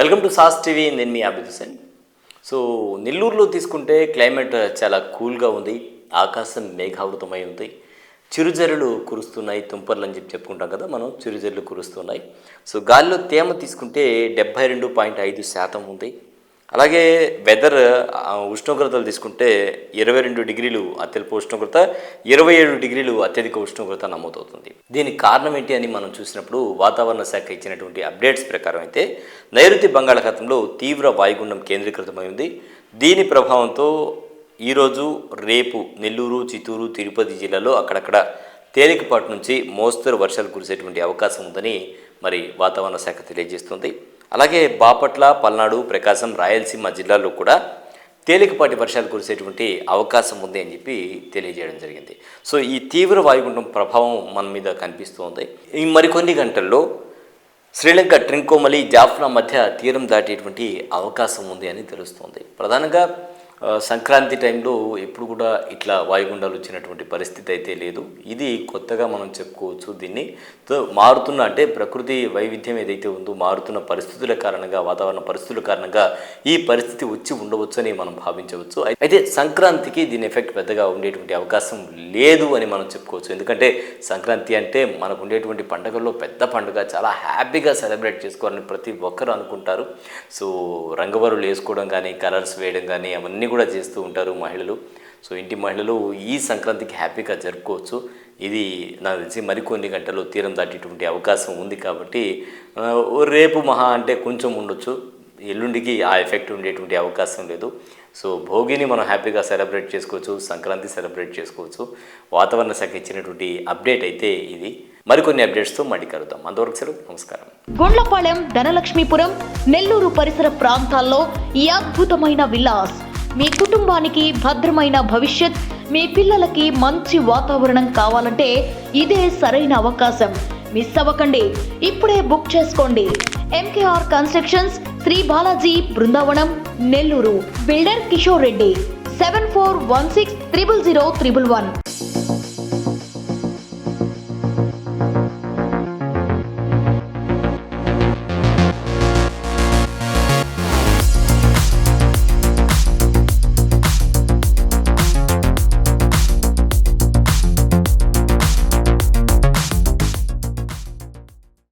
Welcome to sauce TV నేను మీ Abid Hussain so నెల్లూరులో తీసుకుంటే క్లైమేట్ చాలా కూల్గా ఉంది ఆకాశం మేఘావృతమై ఉంది చిరుజల్లులు కురుస్తున్నాయి తుంపర్లు అని చెప్పి చెప్పుకుంటాం కదా మనం చిరుజల్లులు కురుస్తున్నాయి. సో గాలిలో తేమ తీసుకుంటే డెబ్బై రెండు పాయింట్ ఐదు శాతం ఉంది. అలాగే వెదర్ ఉష్ణోగ్రతలు తీసుకుంటే ఇరవై రెండు డిగ్రీలు అత్యల్ప ఉష్ణోగ్రత ఇరవై ఏడు డిగ్రీలు అత్యధిక ఉష్ణోగ్రత నమోదవుతుంది. దీనికి కారణం ఏంటి అని మనం చూసినప్పుడు వాతావరణ శాఖ ఇచ్చినటువంటి అప్డేట్స్ ప్రకారం అయితే నైరుతి బంగాళాఖాతంలో తీవ్ర వాయుగుండం కేంద్రీకృతమై ఉంది. దీని ప్రభావంతో ఈరోజు రేపు నెల్లూరు చిత్తూరు తిరుపతి జిల్లాలో అక్కడక్కడ తేలికపాటి నుంచి మోస్తరు వర్షాలు కురిసేటువంటి అవకాశం ఉందని మరి వాతావరణ శాఖ తెలియజేస్తుంది. అలాగే బాపట్ల పల్నాడు ప్రకాశం రాయలసీమ జిల్లాల్లో కూడా తేలికపాటి వర్షాలు కురిసేటువంటి అవకాశం ఉంది అని చెప్పి తెలియజేయడం జరిగింది. సో ఈ తీవ్ర వాయుగుండం ప్రభావం మన మీద కనిపిస్తోంది. ఈ మరికొన్ని గంటల్లో శ్రీలంక ట్రింకోమలి జాఫ్నా మధ్య తీరం దాటేటువంటి అవకాశం ఉంది అని తెలుస్తోంది. ప్రధానంగా సంక్రాంతి టైంలో ఎప్పుడు కూడా ఇట్లా వాయుగుండాలు వచ్చినటువంటి పరిస్థితి అయితే లేదు. ఇది కొత్తగా మనం చెప్పుకోవచ్చు దీన్ని. మారుతున్న అంటే ప్రకృతి వైవిధ్యం ఏదైతే ఉందో మారుతున్న పరిస్థితుల కారణంగా వాతావరణ పరిస్థితుల కారణంగా ఈ పరిస్థితి వచ్చి ఉండవచ్చని మనం భావించవచ్చు. అయితే సంక్రాంతికి దీని ఎఫెక్ట్ పెద్దగా ఉండేటువంటి అవకాశం లేదు అని మనం చెప్పుకోవచ్చు. ఎందుకంటే సంక్రాంతి అంటే మనకు ఉండేటువంటి పండుగల్లో పెద్ద పండుగ చాలా హ్యాపీగా సెలబ్రేట్ చేసుకోవాలని ప్రతి ఒక్కరు అనుకుంటారు. సో రంగవరులు వేసుకోవడం కానీ కలర్స్ వేయడం కానీ అవన్నీ కూడా చేస్తూ ఉంటారు మహిళలు. సో ఇంటి మహిళలు ఈ సంక్రాంతికి హ్యాపీగా జరుపుకోవచ్చు. ఇది నాకు తెలిసి మరికొన్ని గంటలు తీరం దాటేటువంటి అవకాశం ఉంది కాబట్టి రేపు మహా అంటే కొంచెం ఉండొచ్చు. ఎల్లుండికి ఆ ఎఫెక్ట్ ఉండేటువంటి అవకాశం లేదు. సో భోగిని మనం హ్యాపీగా సెలబ్రేట్ చేసుకోవచ్చు సంక్రాంతి సెలబ్రేట్ చేసుకోవచ్చు. వాతావరణ శాఖ ఇచ్చినటువంటి అప్డేట్ అయితే ఇది. మరికొన్ని అప్డేట్స్తో మళ్ళీ కలుద్దాం. అంతవరకు సెలవు. నమస్కారం. గుండ్లపాలెం ధనలక్ష్మీపురం నెల్లూరు పరిసర ప్రాంతాల్లో ఈ అద్భుతమైన విలాస్ మీ కుటుంబానికి భద్రమైన భవిష్యత్ మీ పిల్లలకి మంచి వాతావరణం కావాలంటే ఇదే సరైన అవకాశం. మిస్ అవ్వకండి. ఇప్పుడే బుక్ చేసుకోండి. MKR constructions Shri Balaji Brindavanam Nellore. Builder Kishore Reddy seven four one six triple zero triple one.